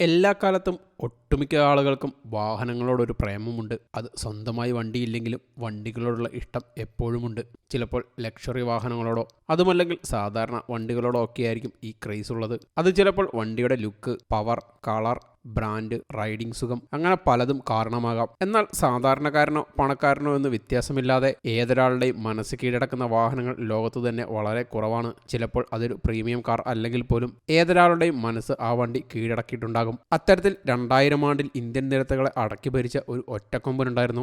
എല്ലാ കാലത്തും ഒട്ടുമിക്ക ആളുകൾക്കും വാഹനങ്ങളോടൊരു പ്രേമമുണ്ട്. അത് സ്വന്തമായി വണ്ടിയില്ലെങ്കിലും വണ്ടികളോടുള്ള ഇഷ്ടം എപ്പോഴുമുണ്ട്. ചിലപ്പോൾ ലക്ഷറി വാഹനങ്ങളോടോ അതുമല്ലെങ്കിൽ സാധാരണ വണ്ടികളോടോ ഒക്കെ ആയിരിക്കും ഈ ക്രേസ് ഉള്ളത്. അത് ചിലപ്പോൾ വണ്ടിയുടെ look power colour brand riding സുഖം അങ്ങനെ പലതും കാരണമാകാം. എന്നാൽ സാധാരണക്കാരനോ പണക്കാരനോ എന്ന് വ്യത്യാസമില്ലാതെ ഏതൊരാളുടെയും മനസ്സ് കീഴടക്കുന്ന വാഹനങ്ങൾ ലോകത്ത് തന്നെ വളരെ കുറവാണ്. ചിലപ്പോൾ അതൊരു പ്രീമിയം കാർ അല്ലെങ്കിൽ പോലും ഏതൊരാളുടെയും മനസ്സ് ആ വണ്ടി കീഴടക്കിയിട്ടുണ്ടാകും. അത്തരത്തിൽ രണ്ടായിരം ആണ്ടിൽ ഇന്ത്യൻ നിരത്തുകളെ അടക്കി ഭരിച്ച ഒരു ഒറ്റക്കൊമ്പനുണ്ടായിരുന്നു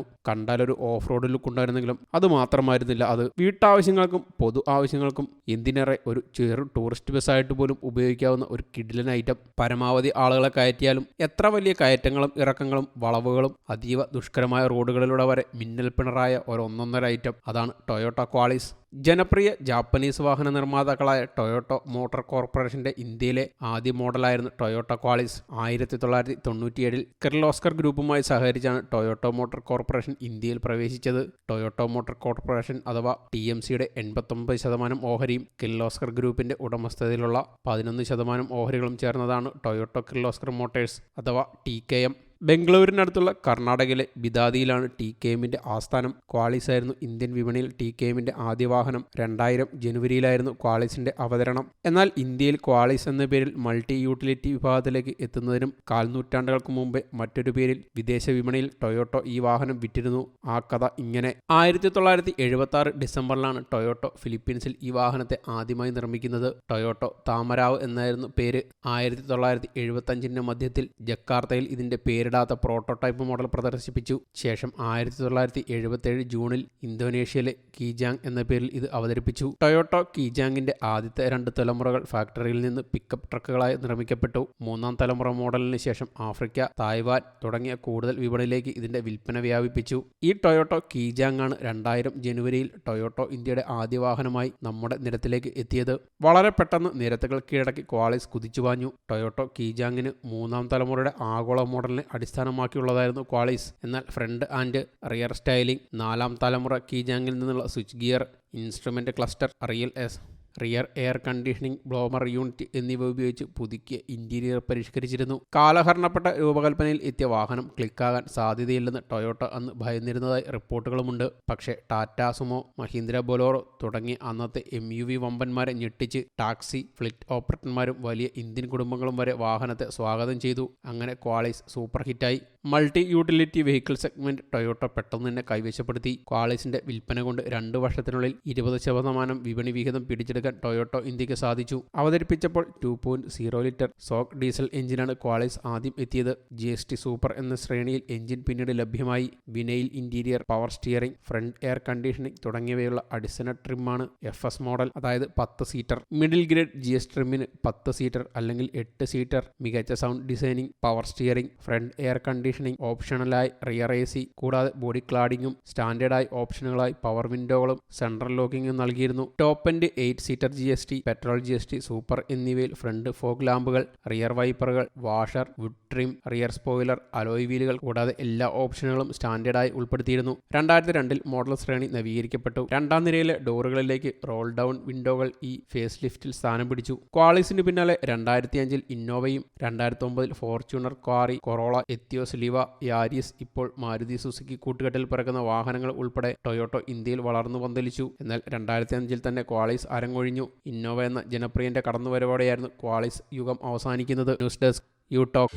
ഒരു ഓഫ് റോഡ് ലുക്ക് ഉണ്ടായിരുന്നെങ്കിലും അത് മാത്രമായിരുന്നില്ല. അത് വീട്ടാവശ്യങ്ങൾക്കും പൊതു ആവശ്യങ്ങൾക്കും എന്തിനേറെ ഒരു ചെറു ടൂറിസ്റ്റ് ബസ്സായിട്ട് പോലും ഉപയോഗിക്കാവുന്ന ഒരു കിഡിലൻ ഐറ്റം പരമാവധി ആളുകളെ കയറ്റിയാലും എത്ര വലിയ കയറ്റങ്ങളും ഇറക്കങ്ങളും വളവുകളും അതീവ ദുഷ്കരമായ റോഡുകളിലൂടെ വരെ മിന്നൽ പിണറായ ഒരു ഒന്നൊന്നര ഐറ്റം അതാണ് ടൊയോട്ട ക്വാളിസ് ജനപ്രിയ ജാപ്പനീസ് വാഹന നിർമ്മാതാക്കളായ ടൊയോട്ടോ മോട്ടോർ കോർപ്പറേഷന്റെ ഇന്ത്യയിലെ ആദ്യ മോഡലായിരുന്നു ടൊയോട്ടോ ക്വാളിസ്. ആയിരത്തി തൊള്ളായിരത്തി തൊണ്ണൂറ്റിയേഴിൽ കിർലോസ്കർ ഗ്രൂപ്പുമായി സഹകരിച്ചാണ് ടൊയോട്ടോ മോട്ടോർ കോർപ്പറേഷൻ ഇന്ത്യയിൽ പ്രവേശിച്ചത്. ടൊയോട്ടോ മോട്ടോർ കോർപ്പറേഷൻ അഥവാ ടി എം സിയുടെ എൺപത്തൊമ്പത് ശതമാനം ഓഹരിയും കിർലോസ്കർ ഗ്രൂപ്പിന്റെ ഉടമസ്ഥതയിലുള്ള പതിനൊന്ന് ശതമാനം ഓഹരികളും ചേർന്നതാണ് ടൊയോട്ടോ കിർലോസ്കർ മോട്ടേഴ്സ് അഥവാ ടി കെ എം. ബംഗളൂരിനടുത്തുള്ള കർണാടകയിലെ ബിദാദിയിലാണ് ടി കെ എമ്മിന്റെ ആസ്ഥാനം. ക്വാളിസ് ആയിരുന്നു ഇന്ത്യൻ വിപണിയിൽ ടി കെ എമ്മിന്റെ ആദ്യ വാഹനം രണ്ടായിരം ജനുവരിയിലായിരുന്നു ക്വാളിസിന്റെ അവതരണം. എന്നാൽ ഇന്ത്യയിൽ ക്വാളിസ് എന്ന പേരിൽ മൾട്ടി യൂട്ടിലിറ്റി വിഭാഗത്തിലേക്ക് എത്തുന്നതിനും കാൽനൂറ്റാണ്ടുകൾക്ക് മുമ്പേ മറ്റൊരു പേരിൽ വിദേശ വിപണിയിൽ ടൊയോട്ടോ ഈ വാഹനം വിറ്റിരുന്നു. ആ കഥ ഇങ്ങനെ. ആയിരത്തി തൊള്ളായിരത്തി എഴുപത്തി ആറ് ഡിസംബറിലാണ് ടൊയോട്ടോ ഫിലിപ്പീൻസിൽ ഈ വാഹനത്തെ ആദ്യമായി നിർമ്മിക്കുന്നത്. ടൊയോട്ടോ താമരാവ് എന്നായിരുന്നു പേര്. ആയിരത്തി തൊള്ളായിരത്തി എഴുപത്തഞ്ചിന്റെ മധ്യത്തിൽ ജക്കാർത്തയിൽ ഇതിന്റെ പേരിടാത്ത പ്രോട്ടോടൈപ്പ് മോഡൽ പ്രദർശിപ്പിച്ചു. ശേഷം ആയിരത്തി തൊള്ളായിരത്തി എഴുപത്തേഴ് ജൂണിൽ ഇന്തോനേഷ്യയിലെ കീജാങ് എന്ന പേരിൽ ഇത് അവതരിപ്പിച്ചു. ടൊയോട്ടോ കീജാങ്ങിന്റെ ആദ്യത്തെ രണ്ട് തലമുറകൾ ഫാക്ടറിയിൽ നിന്ന് പിക്കപ്പ് ട്രക്കുകളായി നിർമ്മിക്കപ്പെട്ടു. മൂന്നാം തലമുറ മോഡലിന് ശേഷം ആഫ്രിക്ക തായ്വാൻ തുടങ്ങിയ കൂടുതൽ വിപണിയിലേക്ക് ഇതിന്റെ വിൽപ്പന വ്യാപിപ്പിച്ചു. ഈ ടൊയോട്ടോ കീജാങ് ആണ് രണ്ടായിരം ജനുവരിയിൽ ടൊയോട്ടോ ഇന്ത്യയുടെ ആദ്യ വാഹനമായി നമ്മുടെ നിരത്തിലേക്ക് എത്തിയത്. വളരെ പെട്ടെന്ന് നിരത്തുകൾ കീഴടക്കി ക്വാളിസ് കുതിച്ചു വാഞ്ഞു ടൊയോട്ടോ കീജാങ്ങിന് മൂന്നാം തലമുറയുടെ ആഗോള മോഡലിനെ അടിസ്ഥാനമാക്കിയുള്ളതായിരുന്നു ക്വാളിസ്. എന്നാൽ ഫ്രണ്ട് ആൻഡ് റിയർ സ്റ്റൈലിംഗ് നാലാം തലമുറ കീജാങ്ങിൽ നിന്നുള്ള switch gear instrument cluster real S. Rear air conditioning blower unit എന്നിവ ഉപയോഗിച്ച് പുതുക്കിയ ഇന്റീരിയർ പരിഷ്കരിച്ചിരുന്നു. കാലഹരണപ്പെട്ട രൂപകൽപ്പനയിൽ എത്തിയ വാഹനം ക്ലിക്കാകാൻ സാധ്യതയില്ലെന്ന് ടൊയോട്ട അന്ന് ഭയന്നിരുന്നതായി റിപ്പോർട്ടുകളുമുണ്ട്. പക്ഷേ ടാറ്റ സുമോ മഹീന്ദ്ര ബൊലോറോ തുടങ്ങിയ അന്നത്തെ എം യു വി വമ്പന്മാരെ ഞെട്ടിച്ച് ടാക്സി ഫ്ലിറ്റ് ഓപ്പറേറ്റർമാരും വലിയ ഇന്ത്യൻ കുടുംബങ്ങളും വരെ വാഹനത്തെ സ്വാഗതം ചെയ്തു. അങ്ങനെ ക്വാളിസ് സൂപ്പർ ഹിറ്റായി. Multi utility vehicle segment Toyota പെട്ടെന്ന് തന്നെ കൈവശപ്പെടുത്തി. ക്വാളിസിന്റെ വിൽപ്പന കൊണ്ട് രണ്ട് വർഷത്തിനുള്ളിൽ ഇരുപത് ശതമാനം വിപണി വിഹിതം പിടിച്ചെടുക്കാൻ ടൊയോട്ടോ ഇന്ത്യയ്ക്ക് സാധിച്ചു. അവതരിപ്പിച്ചപ്പോൾ ടു പോയിന്റ് സീറോ ലിറ്റർ സോക്ക് ഡീസൽ എഞ്ചിനാണ് ക്വാളിസ് ആദ്യം എത്തിയത്. ജി എസ് ടി സൂപ്പർ എന്ന ശ്രേണിയിൽ എഞ്ചിൻ പിന്നീട് ലഭ്യമായി. വിനയിൽ interior power steering front air conditioning തുടങ്ങിയവയുള്ള അടിസ്ഥാന ട്രിമാണ് എഫ് എസ് മോഡൽ അതായത് പത്ത് seater. Middle grade G S ട്രിമിന് പത്ത് സീറ്റർ അല്ലെങ്കിൽ എട്ട് സീറ്റർ. മികച്ച sound designing power steering front air conditioning ഓപ്ഷണലായി rear A C കൂടാതെ ബോഡി ക്ലാഡിങ്ങും സ്റ്റാൻഡേർഡായി ഓപ്ഷനുകളായി പവർ വിൻഡോകളും സെൻട്രൽ ലോക്കിങ്ങും നൽകിയിരുന്നു. Top and eight seater G S T petrol G S T super എന്നിവയിൽ ഫ്രണ്ട് ഫോഗ് ലാമ്പുകൾ rear വൈപ്പറുകൾ washer wood trim rear spoiler alloy വീലുകൾ കൂടാതെ എല്ലാ ഓപ്ഷനുകളും സ്റ്റാൻഡേർഡായി ഉൾപ്പെടുത്തിയിരുന്നു. രണ്ടായിരത്തി രണ്ടിൽ മോഡൽ ശ്രേണി നവീകരിക്കപ്പെട്ടു. രണ്ടാം നിരയിലെ ഡോറുകളിലേക്ക് റോൾ ഡൗൺ വിൻഡോകൾ ഈ ഫേസ് ലിഫ്റ്റിൽ സ്ഥാനം പിടിച്ചു. ക്വാളിസിന് പിന്നാലെ രണ്ടായിരത്തി അഞ്ചിൽ ഇന്നോവയും രണ്ടായിരത്തി ഒമ്പതിൽ ഫോർച്യൂണർ ക്വാറി കൊറോള എത്തിയോസ് ലിവ യാരിസ് ഇപ്പോൾ മാരുതി സുസുക്കി കൂട്ടുകെട്ടിൽ പിറക്കുന്ന വാഹനങ്ങൾ ഉൾപ്പെടെ ടൊയോട്ടോ ഇന്ത്യയിൽ വളർന്നു പന്തലിച്ചു. എന്നാൽ രണ്ടായിരത്തി അഞ്ചിൽ തന്നെ ക്വാളിസ് അരങ്ങൊഴിഞ്ഞു ഇന്നോവ എന്ന ജനപ്രിയന്റെ കടന്നുവരവോടെയായിരുന്നു ക്വാളിസ് യുഗം അവസാനിക്കുന്നത്. News desk you talk.